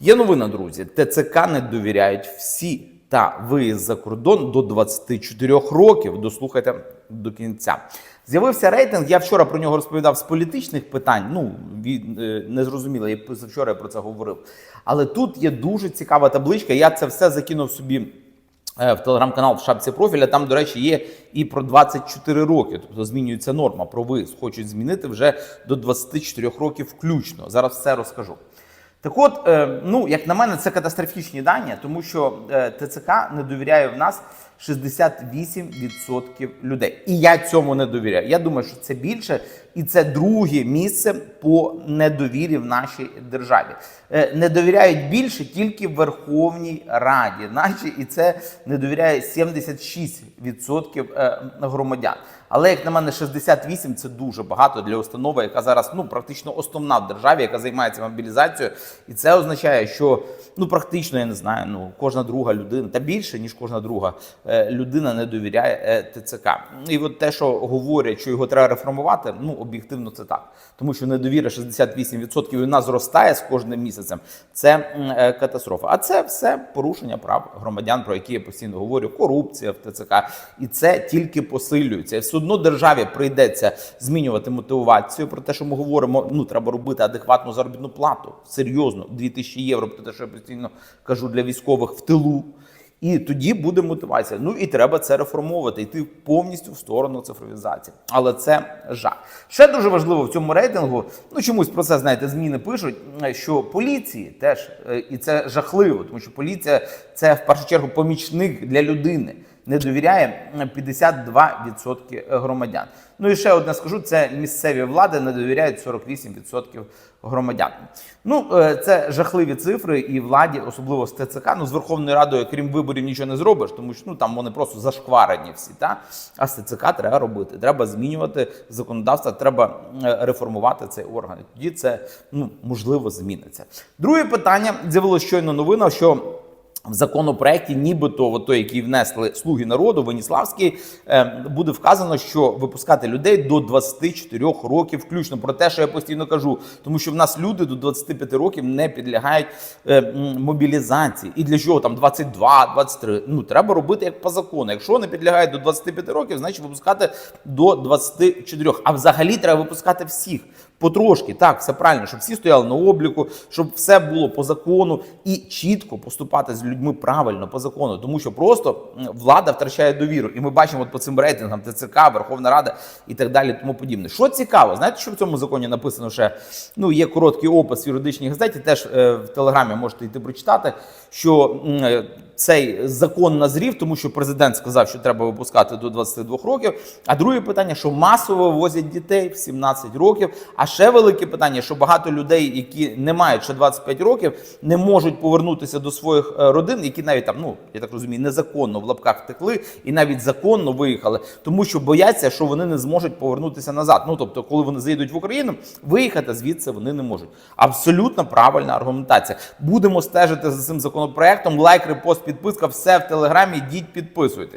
Є новина, друзі. ТЦК не довіряють всі та виїзд за кордон до 24 років. Дослухайте до кінця. З'явився рейтинг. Я вчора про нього розповідав з політичних питань. Ну він е, не зрозуміло. Я вчора про це говорив. Але тут є дуже цікава табличка. Я це все закинув собі. Е, В телеграм-канал в шапці профіля там, до речі, є і про 24 роки, тобто змінюється норма про виїзд. Хочуть змінити вже до 24 років включно. Зараз все розкажу. Так от, е, ну як на мене, це катастрофічні дані, тому що е, ТЦК не довіряє в нас 68% людей. І я цьому не довіряю. Я думаю, що це більше, і це друге місце по недовірі в нашій державі. Е, Не довіряють більше тільки Верховній Раді, наче і це не довіряє 76% е, громадян. Але як на мене, 68 – це дуже багато для установи, яка зараз ну практично основна в державі, яка займається мобілізацією. І це означає, що ну практично я не знаю, ну кожна друга людина та більше ніж кожна друга е, людина не довіряє е, ТЦК. І от те, що говорять, що його треба реформувати, ну об'єктивно це так, тому що недовіра 68% і вона зростає з кожним місяцем. Це е, катастрофа. А це все порушення прав громадян, про які я постійно говорю, корупція в ТЦК, і це тільки посилюється. І все одно державі прийдеться змінювати мотивацію про те, що ми говоримо. Ну треба робити адекватну заробітну плату. Серйозно, 2000 євро. Про те, що я постійно кажу для військових в тилу. І тоді буде мотивація. Ну і треба це реформовувати, йти повністю в сторону цифровізації. Але це жах. Ще дуже важливо в цьому рейтингу. Ну чомусь про це знаєте, зміни пишуть. що Поліції теж е, і це жахливо, тому що поліція це в першу чергу помічник для людини. Не довіряє 52% громадян. Ну і ще одне скажу: це місцеві влади не довіряють 48% громадян. Ну е, це жахливі цифри, і владі, особливо з ТЦК. Ну з Верховною Радою, крім виборів, нічого не зробиш, тому що ну там вони просто зашкварені всі. Та а з ТЦК треба робити. Треба змінювати законодавство, треба е, реформувати цей орган. Тоді це ну можливо зміниться. Друге питання з'явилося щойно новина, що. В законопроекті, нібито той, який внесли слуги народу, Веніславський, е, буде вказано, що випускати людей до 24 років, включно про те, що я постійно кажу, тому що в нас люди до 25 років не підлягають е, мобілізації. І для чого там 22, 23? Ну треба робити як по закону. Якщо не підлягають до 25 років, значить випускати до 24. А взагалі треба випускати всіх. Потрошки, так, все правильно, щоб всі стояли на обліку, щоб все було по закону і чітко поступати з людьми правильно по закону, тому що просто влада втрачає довіру. І ми бачимо от по цим рейтингам ТЦК, Верховна Рада і так далі, тому подібне. Що цікаво, знаєте, що в цьому законі написано ще? Ну, є короткий опис в юридичній газеті, теж е, в телеграмі можете йти прочитати, що е, цей закон назрів, тому що президент сказав, що треба випускати до 22 років. А друге питання, що масово возять дітей в 17 років. А ще велике питання, що багато людей, які не мають ще 25 років, не можуть повернутися до своїх е, родин, які навіть там, ну я так розумію, незаконно в лапках втекли і навіть законно виїхали, тому що бояться, що вони не зможуть повернутися назад. Ну тобто, коли вони заїдуть в Україну, виїхати звідси вони не можуть. Абсолютно правильна аргументація. Будемо стежити за цим законопроектом. Лайк, репост, підписка, все в телеграмі. Йдіть, підписуйтесь.